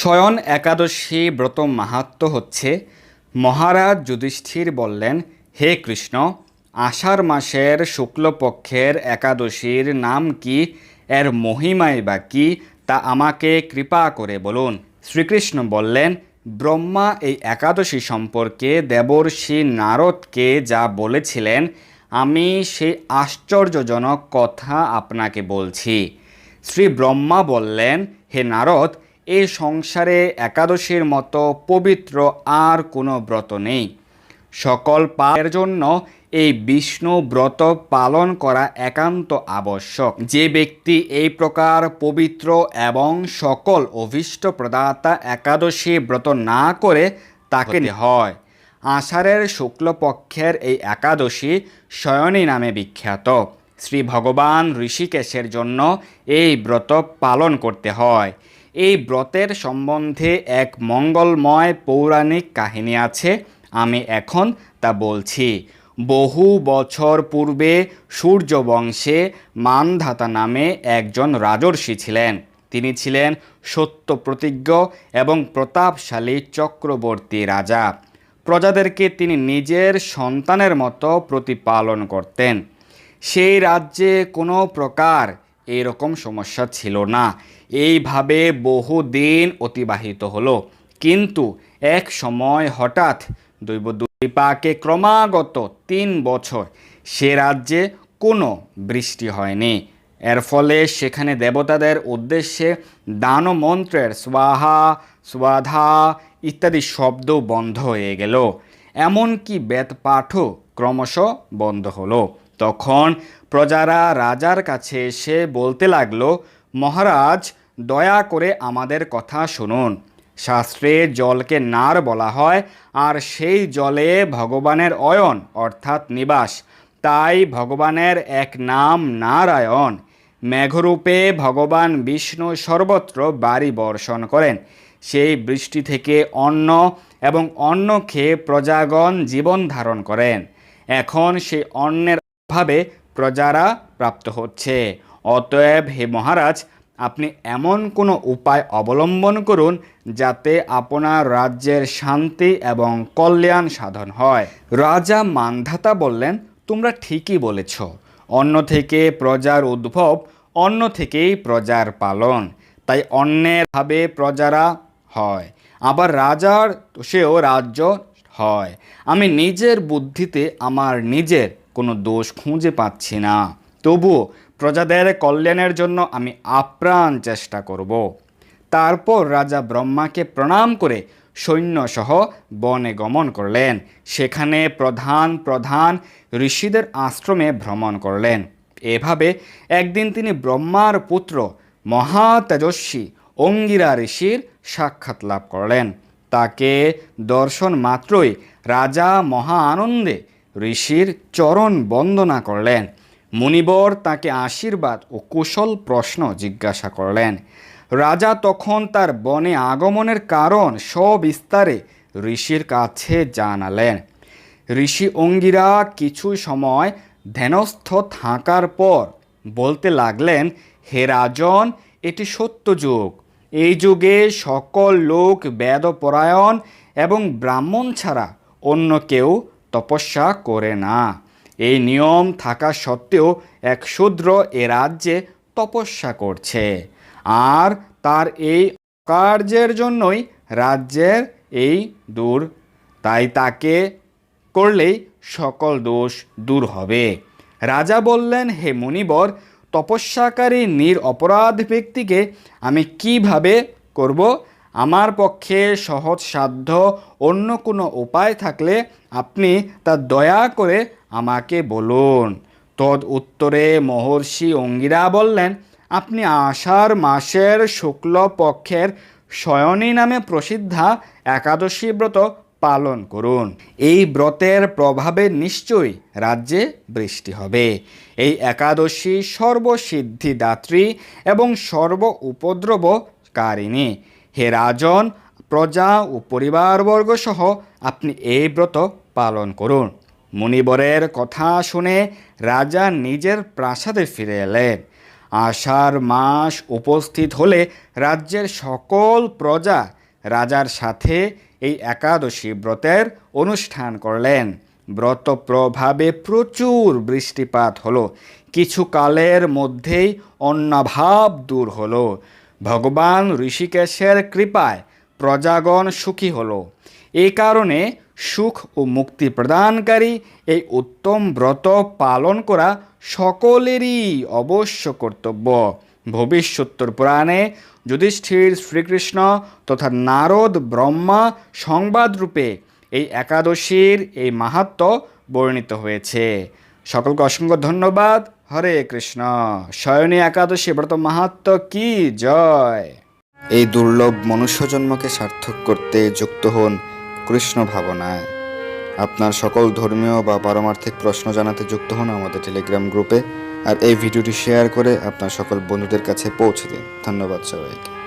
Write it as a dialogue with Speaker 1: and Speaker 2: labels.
Speaker 1: শয়ন একাদশী ব্রত মাহাত্ম হচ্ছে, মহারাজ যুধিষ্ঠির বললেন, হে কৃষ্ণ, আষাঢ় মাসের শুক্লপক্ষের একাদশীর নাম কি? এর মহিমাই বা কি? তা আমাকে কৃপা করে বলুন। শ্রীকৃষ্ণ বললেন, ব্রহ্মা এই একাদশী সম্পর্কে দেবর্ষি নারদকে যা বলেছিলেন, আমি সেই আশ্চর্যজনক কথা আপনাকে বলছি। শ্রী ব্রহ্মা বললেন, হে নারদ এই সংসারে একাদশীর মতো পবিত্র আর কোনো ব্রত নেই। সকল পাপের জন্য এই বিষ্ণু ব্রত পালন করা একান্ত আবশ্যক। যে ব্যক্তি এই প্রকার পবিত্র এবং সকল অভীষ্ট প্রদাতা একাদশী ব্রত না করে তাকে হয়। আষাঢ়ের শুক্লপক্ষের এই একাদশী শয়নী নামে বিখ্যাত। শ্রী ভগবান ঋষিকেশের জন্য এই ব্রত পালন করতে হয়। এই ব্রতের সম্বন্ধে এক মঙ্গলময় পৌরাণিক কাহিনী আছে, আমি এখন তা বলছি। বহু বছর পূর্বে সূর্যবংশে মানধাতা নামে একজন রাজর্ষি ছিলেন। তিনি ছিলেন সত্য প্রতিজ্ঞ এবং প্রতাপশালী চক্রবর্তী রাজা। প্রজাদেরকে তিনি নিজের সন্তানের মতো প্রতিপালন করতেন। সেই রাজ্যে কোনো প্রকার এরকম সমস্যা ছিল না। এইভাবে বহুদিন অতিবাহিত হলো। কিন্তু এক সময় হঠাৎ দৈব দুইপাকে ক্রমাগত তিন বছর সে রাজ্যে কোনো বৃষ্টি হয়নি। এর ফলে সেখানে দেবতাদের উদ্দেশ্যে দান মন্ত্রের স্বাহা, স্বাধা ইত্যাদি শব্দ বন্ধ হয়ে গেল। এমনকি বেদ পাঠও ক্রমশ বন্ধ হলো। তখন প্রজারা রাজার কাছে এসে বলতে লাগল, মহারাজ, দয়া করে আমাদের কথা শুনুন। শাস্ত্রে জলকে নার বলা হয়, আর সেই জলে ভগবানের অয়ন, অর্থাৎ নিবাস। তাই ভগবানের এক নাম নারায়ণ। মেঘরূপে ভগবান বিষ্ণু সর্বত্র বাড়ি বর্ষণ করেন। সেই বৃষ্টি থেকে অন্ন এবং অন্ন খেয়ে প্রজাগণ জীবন ধারণ করেন। এখন সেই অন্নের অভাবে প্রজারা প্রাপ্ত হচ্ছে। অতএব হে মহারাজ, আপনি এমন কোনো উপায় অবলম্বন করুন যাতে আপনার রাজ্যের শান্তি এবং কল্যাণ সাধন হয়। রাজা মানধাতা বললেন, তোমরা ঠিকই বলেছ। অন্য থেকে প্রজার উদ্ভব অন্য থেকেই প্রজার পালন। তাই অন্যের ভাবে প্রজারা হয়, আবার রাজার সেও রাজ্য হয়। আমি নিজের বুদ্ধিতে আমার নিজের কোনো দোষ খুঁজে পাচ্ছি না। তবুও প্রজাদের কল্যাণের জন্য আমি আপ্রাণ চেষ্টা করব। তারপর রাজা ব্রহ্মাকে প্রণাম করে সৈন্যসহ বনে গমন করলেন। সেখানে প্রধান প্রধান ঋষিদের আশ্রমে ভ্রমণ করলেন। এভাবে একদিন তিনি ব্রহ্মার পুত্র মহা তেজস্বী অঙ্গিরা ঋষির সাক্ষাৎ লাভ করলেন। তাকে দর্শন মাত্রই রাজা মহা আনন্দে ঋষির চরণ বন্দনা করলেন। মুনিবর তাকে আশীর্বাদ ও কুশল প্রশ্ন জিজ্ঞাসা করলেন। রাজা তখন তার বনে আগমনের কারণ সবিস্তারে ঋষির কাছে জানালেন। ঋষি অঙ্গিরা কিছু সময় ধ্যানস্থ থাকার পর বলতে লাগলেন, হে রাজন, এটি সত্য যুগ। এই যুগে সকল লোক বেদপরায়ণ এবং ব্রাহ্মণ ছাড়া অন্য কেউ তপস্যা করে না। এই নিয়ম থাকা সত্ত্বেও এক শূদ্র এ রাজ্যে তপস্যা করছে। আর তার এই কার্যের জন্যই রাজ্যের এই দূর, তাই তাকে করলেই সকল দোষ দূর হবে। রাজা বললেন, হে মুনিবর, তপস্যাকারী নির অপরাধ ব্যক্তিকে আমি কীভাবে করব? আমার পক্ষে সহজ সাধ্য অন্য কোনো উপায় থাকলে আপনি তা দয়া করে আমাকে বলুন। তদ উত্তরে মহর্ষি অঙ্গিরা বললেন, আপনি আষাঢ় মাসের শুক্ল পক্ষের শয়নী নামে প্রসিদ্ধা একাদশী ব্রত পালন করুন। এই ব্রতের প্রভাবে নিশ্চয়ই রাজ্যে বৃষ্টি হবে। এই একাদশী সর্বসিদ্ধিদাত্রী এবং সর্ব উপদ্রবকারিণী। হে রাজন, প্রজা ও পরিবারবর্গ সহ আপনি এই ব্রত পালন করুন। মুনিবরের কথা শুনে রাজা নিজের প্রাসাদে ফিরে এলেন। আষাঢ় মাস উপস্থিত হলে রাজ্যের সকল প্রজা রাজার সাথে এই একাদশী ব্রতের অনুষ্ঠান করলেন। ব্রত প্রভাবে প্রচুর বৃষ্টিপাত হলো। কিছু কালের মধ্যেই অন্নাভাব দূর হলো। ভগবান ঋষিকেশের কৃপায় প্রজাগণ সুখী হলো। এই কারণে সুখ ও মুক্তি প্রদানকারী এই উত্তম ব্রত পালন করা সকলেরই অবশ্য কর্তব্য। ভবিষ্যোত্তর পুরাণে যুধিষ্ঠির শ্রীকৃষ্ণ তথা নারদ ব্রহ্মা সংবাদরূপে এই একাদশীর এই মাহাত্ম বর্ণিত হয়েছে। সকলকে অসংখ্য ধন্যবাদ। হরে কৃষ্ণ। শয়নী একাদশী ব্রত মাহাত্ম কি? জয়।
Speaker 2: এই দুর্লভ মনুষ্য জন্মকে সার্থক করতে যুক্ত হন কৃষ্ণ ভাবনায়। আপনার সকল ধর্মীয় বা পারমার্থিক প্রশ্ন জানাতে যুক্ত হন আমাদের টেলিগ্রাম গ্রুপে। আর এই ভিডিওটি শেয়ার করে আপনার সকল বন্ধুদের কাছে পৌঁছে দিন। ধন্যবাদ সবাইকে।